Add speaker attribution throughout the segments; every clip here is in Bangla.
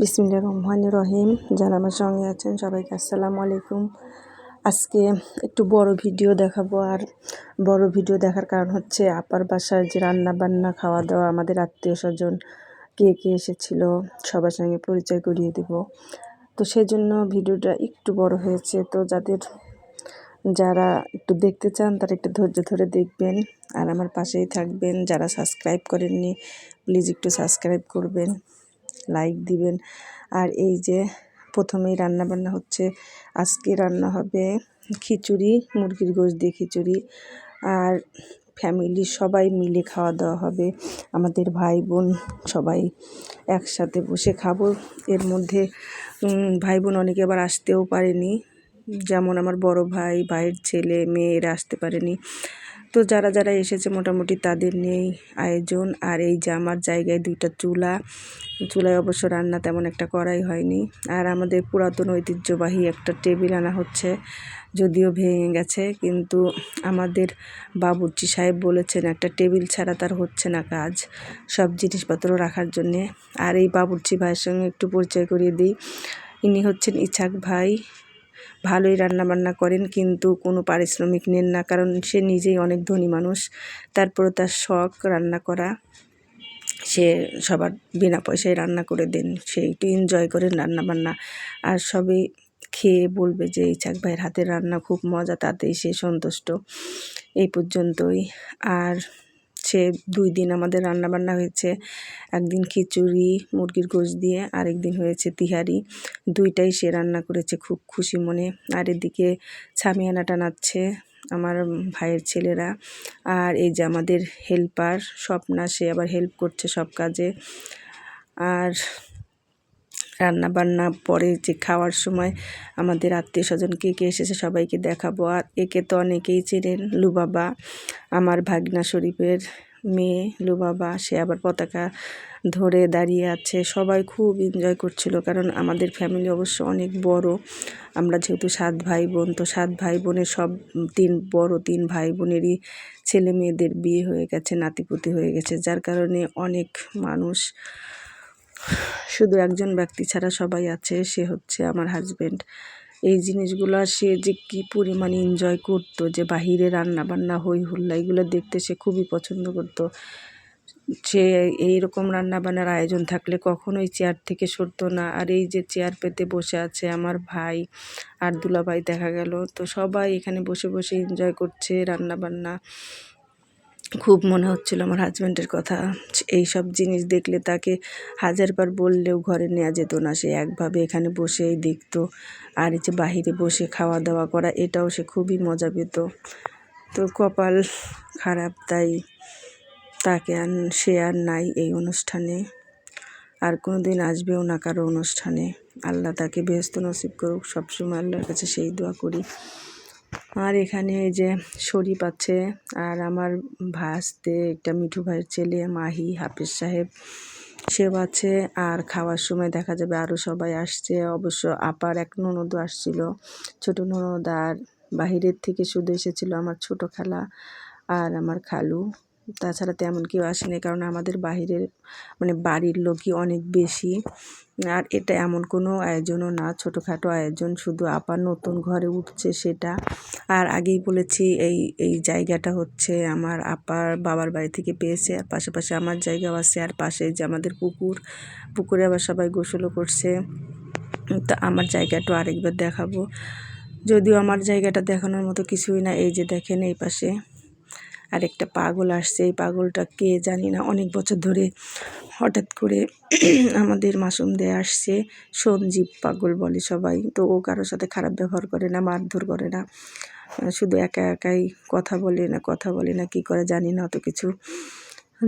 Speaker 1: বিসমিল্লা রহমান রহিম। যারা আমার সঙ্গে আছেন, সবাইকে আসসালামু আলাইকুম। আজকে একটু বড় ভিডিও দেখাবো, আর বড় ভিডিও দেখার কারণ হচ্ছে আপার বাসার যে রান্না বান্না খাওয়া দাওয়া আমাদের আত্মীয় স্বজন কে কে এসেছিল, সবার সঙ্গে পরিচয় করিয়ে দেব। তো সেজন্য ভিডিওটা একটু বড় হয়েছে। তো যাদের, যারা একটু দেখতে চান, তারা একটু ধৈর্য ধরে দেখবেন, আর আমার পাশেই থাকবেন। যারা সাবস্ক্রাইব করেননি, প্লিজ একটু সাবস্ক্রাইব করবেন। লাইক দিবেন। আর এই যে প্রথমেই রান্না বান্না হচ্ছে, আজকে রান্না হবে খিচুড়ি, মুরগির গোশ দিয়ে খিচুড়ি। আর ফ্যামিলি সবাই মিলে খাওয়া দাওয়া হবে। আমাদের ভাই বোন সবাই একসাথে বসে খাব। এর মধ্যে ভাই বোন অনেকে আবার আসতেও পারেনি। যেমন আমার বড় ভাই, ভাইয়ের ছেলে, মেয়েরা আসতে পারেনি। তো যারা যারা এসেছে মোটামুটি তাদের নিয়েই আয়োজন। আর এই যে আমার জায়গায় দুইটা চুলা, চুলায় অবশ্য রান্না তেমন একটা করাই হয়নি। আর আমাদের পুরাতন ঐতিহ্যবাহী একটা টেবিল আনা হচ্ছে, যদিও ভেঙে গেছে, কিন্তু আমাদের বাবুর্চি সাহেব বলেছেন, একটা টেবিল ছাড়া তার হচ্ছে না কাজ, সব জিনিসপত্র রাখার জন্যে। আর এই বাবুর্চি ভাইয়ের সঙ্গে একটু পরিচয় করিয়ে দিই। ইনি হচ্ছেন ইছাক ভাই। ভালোই রান্না বান্না করেন, কিন্তু কোনো পারিশ্রমিক নেন না, কারণ সে নিজেই অনেক ধনী মানুষ। তারপরে তার শখ রান্না করা, সে সবার বিনা পয়সায় রান্না করে দেন, সে একটু এনজয় করেন রান্না বান্না আর সবই খেয়ে বলবে যে, এই চাক ভাইয়ের হাতের রান্না খুব মজা, তাতেই সে সন্তুষ্ট। এই পর্যন্তই। আর সে দুই দিন আমাদের রান্না বান্না হয়েছে। একদিন খিচুড়ি, মুরগির গোশ দিয়ে আরেক দিন হয়েছে তিহারি। দুইটাই সে রান্না করেছে খুব খুশি মনে। আর এদিকে ছামিয়ানা টানাচ্ছে আমার ভাইয়ের ছেলেরা। আর এই যে আমাদের হেল্পার, স্বপ্না, সে আবার হেল্প করছে সব কাজে। আর রান্না বান্না পরে যে খাওয়ার সময় আমাদের আত্মীয় স্বজন কে কে এসেছে সবাইকে দেখাবো। আর একে তো অনেকেই চেনেন, লুবাবা, আমার ভাগনা শরীফের মেয়ে লুবাবা। সে আবার পতাকা ধরে দাঁড়িয়ে আছে। সবাই খুব এনজয় করছিল কারণ আমাদের ফ্যামিলি অবশ্য অনেক বড়। আমরা যেহেতু সাত ভাই বোন তো সাত ভাই বোনের সব তিন, বড় তিন ভাই বোনেরই ছেলে মেয়েদের বিয়ে হয়ে গেছে, নাতিপুতি হয়ে গেছে। যার কারণে অনেক মানুষ শুধু একজন ব্যক্তি ছাড়া সবাই আছে, সে হচ্ছে আমার হাজব্যান্ড এই জিনিসগুলো সে যে কী পরিমাণ এনজয় করতো, যে বাহিরে রান্না বান্না হই হুল্লা এগুলো দেখতে সে খুবই পছন্দ করতো। সে এইরকম রান্না বান্নার আয়োজন থাকলে কখনোই চেয়ার থেকে সরতো না। আর এই যে চেয়ার পেতে বসে আছে আমার ভাই আর দুলাভাই, দেখা গেল। তো সবাই এখানে বসে বসে এনজয় করছে রান্না বান্না খুব মনে হচ্ছিল আমার হাজব্যান্ডের কথা। এই সব জিনিস দেখলে তাকে হাজারবার বললেও ঘরে নেওয়া যেত না। সে একভাবে এখানে বসেই দেখতো, আর এই যে বাহিরে বসে খাওয়া দাওয়া করা, এটাও সে খুবই মজা পেত। তো কপাল খারাপ, তাই তাকে আর সে আর নাই এই অনুষ্ঠানে। আর কোনো দিন আসবেও না কারও অনুষ্ঠানে। আল্লাহ তাকে ব্যস্ত নসিব করুক, সবসময় আল্লাহর কাছে সেই দোয়া করি। আর এখানে এই যে শরীফ আছে আর আমার ভাসতে একটা মিঠু ভাইয়ের ছেলে, মাহি হাফিজ সাহেব, সেও আছে। আর খাওয়ার সময় দেখা যাবে আরও সবাই আসছে। অবশ্য আপার এক ননদও আসছিল, ছোট ননদ। আর বাহিরের থেকে শুধু এসেছিল আমার ছোট খেলা আর আমার খালু। তাছাড়া তেমন কেউ আসেনি কারণ আমাদের বাহিরের মানে বাড়ির লোকই অনেক বেশি। আর এটা এমন কোনো আয়োজনও না, ছোটোখাটো আয়োজন, শুধু আপার নতুন ঘরে উঠছে সেটা। আর আগেই বলেছি, এই এই জায়গাটা হচ্ছে আমার আপার বাবার বাড়ি থেকে পেয়েছে। আর পাশাপাশি আমার জায়গাও আছে, আর পাশে যে আমাদের পুকুর, পুকুরে আবার সবাই গোসলও করছে। তা আমার জায়গাটাও আরেকবার দেখাবো। যদিও আমার জায়গাটা দেখানোর মতো কিছুই না, এই যে দেখেন এই পাশে। আর একটা পাগল আসছে। এই পাগলটা কে জানি না, অনেক বছর ধরে হঠাৎ করে আমাদের মাসুম দিয়ে আসছে। সঞ্জীব পাগল বলে সবাই। তো ও কারোর সাথে খারাপ ব্যবহার করে না, মারধর করে না। শুধু একা একাই কথা বলে না, কথা বলে না, কি করে জানি না অত কিছু।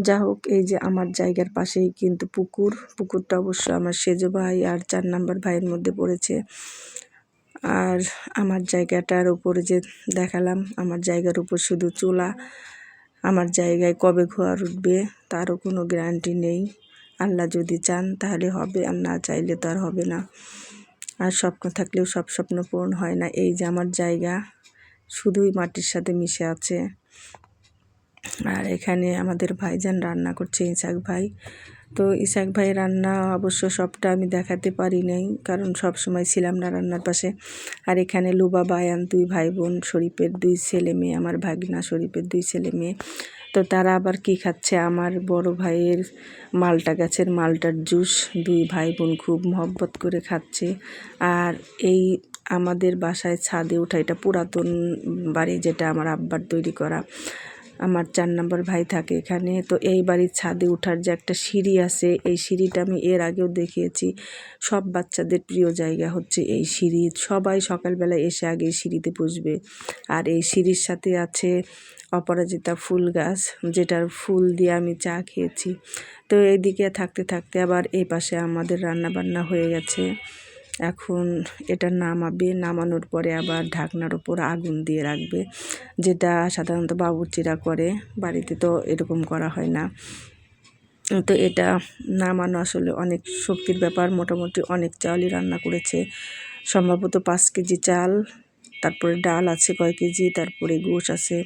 Speaker 1: যা হোক, এই যে আমার জায়গার পাশেই কিন্তু পুকুর। পুকুরটা অবশ্য আমার সেজো ভাই আর চার নাম্বার ভাইয়ের মধ্যে পড়েছে। আর আমার জায়গাটার উপরে যে দেখালাম, আমার জায়গার উপর শুধু চুলা। আমার জায়গায় কবে ঘর উঠবে তারও কোনো গ্যারান্টি নেই। আল্লাহ যদি চান তাহলে হবে, আর না চাইলে তো আর হবে না। আর স্বপ্ন থাকলেও সব স্বপ্ন পূরণ হয় না। এই যে আমার জায়গা, শুধুই মাটির সাথে মিশে আছে। আর এখানে আমাদের ভাইজান রান্না করছে ইসাক ভাই। তো ইসাক ভাই রান্না অবশ্য সবটা আমি দেখাতে পারি নাই, কারণ সব সময় ছিলাম না রান্নার পাশে। আর এখানে লুবা বায়ান, দুই ভাই বোন শরীফের দুই ছেলে মেয়ে, আমার ভাগনা শরীফের দুই ছেলে মেয়ে। তো তারা আবার কি খাচ্ছে? আমার বড় ভাইয়ের মালটা, গাছের মালটার জুস, দুই ভাই বোন খুব মহব্বত করে খাচ্ছে। আর এই আমাদের বাসায় ছাদে ওঠা, এটা পুরাতন বাড়ি যেটা আমার আব্বার তৈরি করা। আমার চার নম্বর ভাই থাকে এখানে। তো এই বাড়ির ছাদে ওঠার যে একটা সিঁড়ি আছে, এই সিঁড়িটা আমি এর আগেও দেখিয়েছি। সব বাচ্চাদের প্রিয় জায়গা হচ্ছে এই সিঁড়ি। সবাই সকালবেলা এসে আগে এই সিঁড়িতে বসবে আর এই সিঁড়ির সাথে আছে অপরাজিতা ফুল গাছ, যেটার ফুল দিয়ে আমি চা খেয়েছি। তো এইদিকে থাকতে থাকতে আবার এই পাশে আমাদের রান্না বান্না হয়ে গেছে। এখন এটা নামাবে, নামানোর পরে আবার ঢাকনার ওপর আগুন দিয়ে রাখবে, যেটা সাধারণত বাবুর্চিরা করে, বাড়িতে তো এরকম করা হয় না। তো এটা নামানো আসলে অনেক শক্তির ব্যাপার, মোটামুটি অনেক চালই রান্না করেছে। সম্ভবত পাঁচ কেজি চাল, তারপরে ডাল আছে কয় কেজি, তারপরে গোশ আছে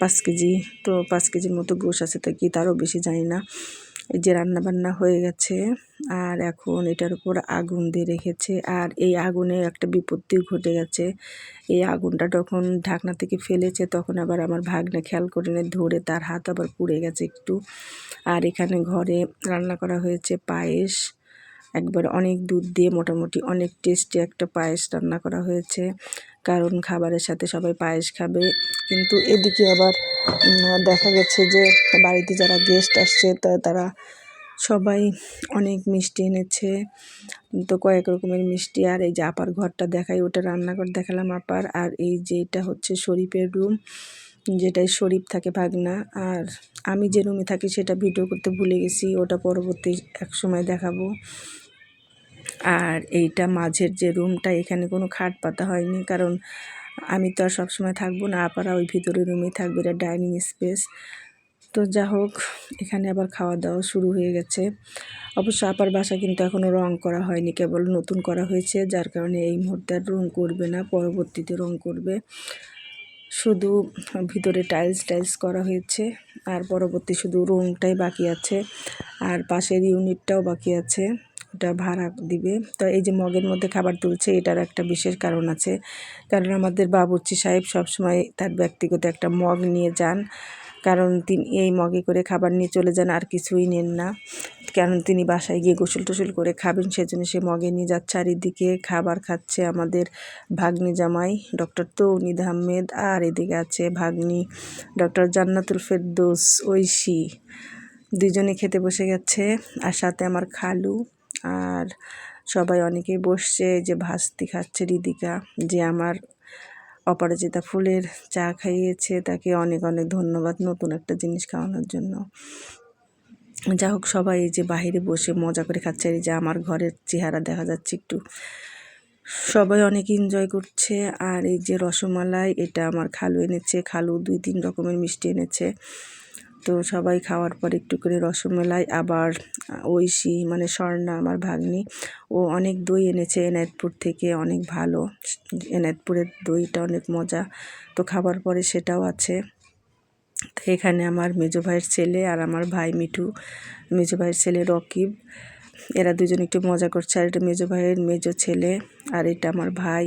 Speaker 1: পাঁচ কেজি। তো পাঁচ কেজির মতো গোশ আছে তো কি তারও বেশি জানি না। এই যে রান্না বান্না হয়ে গেছে, আর এখন এটার উপর আগুন দিয়ে রেখেছে, আর এই আগুনে একটা বিপত্তি ঘটে গেছে। এই আগুনটা যখন ঢাকনা থেকে ফেলেছে, তখন আবার আমার ভাগনা খেয়াল করে নিয়ে ধরে তার হাত আবার পুড়ে গেছে একটু। আর এখানে ঘরে রান্না করা হয়েছে পায়েস, একবার অনেক দুধ দিয়ে মোটামুটি অনেক টেস্টি একটা পায়েস রান্না করা হয়েছে। কারণ খাবারের সাথে সবাই পায়েস খাবে। কিন্তু এদিকে আবার দেখা গেছে যে বাড়িতে যারা গেস্ট আসছে, তা, তারা সবাই অনেক মিষ্টি এনেছে। তো কয়েক রকমের মিষ্টি। আর এই যে আপার ঘরটা দেখাই, ওটা রান্নাঘর দেখালাম আপার। আর এই যে এটা হচ্ছে শরীফের রুম যেটাই শরীফ থাকে ভাগনা। আর আমি যে রুমে থাকি, সেটা ভিডিও করতে ভুলে গেছি। ওটা পরবর্তী এক সময় দেখাবো। আর এইটা মাঝের যে রুমটা, এখানে কোনো খাট পাতা হয়নি। কারণ আমি তো আর সবসময় থাকব না, আপারা ওই ভিতরে রুমেই থাকবে, এটা ডাইনিং স্পেস। তো যা হোক, এখানে আবার খাওয়া দাওয়া শুরু হয়ে গেছে। অবশ্য আপার বাসা কিন্তু এখনও রং করা হয়নি, কেবল নতুন করা হয়েছে, যার কারণে এই মুহূর্তে আর রং করবে না, পরবর্তীতে রং করবে। শুধু ভিতরে টাইলস টাইলস করা হয়েছে, আর পরবর্তী শুধু রুমটাই বাকি আছে, আর পাশের ইউনিটটাও বাকি আছে। ওটা ভাড়া দিবে। তো এই যে মগের মধ্যে খাবার তুলছে, এটার একটা বিশেষ কারণ আছে। কারণ আমাদের বাবুর্চি সাহেব সবসময় তার ব্যক্তিগত একটা মগ নিয়ে যান। কারণ তিনি এই মগে করে খাবার নিয়ে চলে যান, আর কিছুই নেন না। কারণ তিনি বাসায় গিয়ে গোসল টোসল করে খাবেন, সেজন্য সে মগে নিয়ে যাচ্ছে। আর এদিকে খাবার খাচ্ছে আমাদের ভাগ্নি জামাই, ডক্টর তৌনিদ আহমেদ, আর এদিকে আছে ভাগ্নি ডক্টর জান্নাতুল ফেরদোস ঐশী। দুজনে খেতে বসে গেছে, আর সাথে আমার খালু। আর সবাই অনেকেই বসছে যে ভাস্তি খাচ্ছে রিদিকা, যে আমার অপরাজিতা ফুলের চা খাইয়েছে, তাকে অনেক অনেক ধন্যবাদ নতুন একটা জিনিস খাওয়ানোর জন্য। যা হোক, সবাই এই যে বাহিরে বসে মজা করে খাচ্ছে এই যে আমার ঘরের চেহারা দেখা যাচ্ছে একটু। সবাই অনেক এনজয় করছে আর এই যে রসমালাই, এটা আমার খালু এনেছে, খালু দুই তিন রকমের মিষ্টি এনেছে। তো সবাই খাওয়ার পর একটু করে রসমালাই আবার ঐশী মানে স্বর্ণা আমার ভাগ্নি, ও অনেক দই এনেছে এনায়তপুর থেকে, অনেক ভালো। এনায়তপুরের দইটা অনেক মজা। তো খাবার পরে সেটাও আছে। তো এখানে আমার মেজো ভাইয়ের ছেলে আর আমার ভাই মিঠু। মেজো ভাইয়ের ছেলে রকিব। এরা দুজন একটু মজা করছে। আর এটা মেজো ভাইয়ের মেজো ছেলে আর এটা আমার ভাই।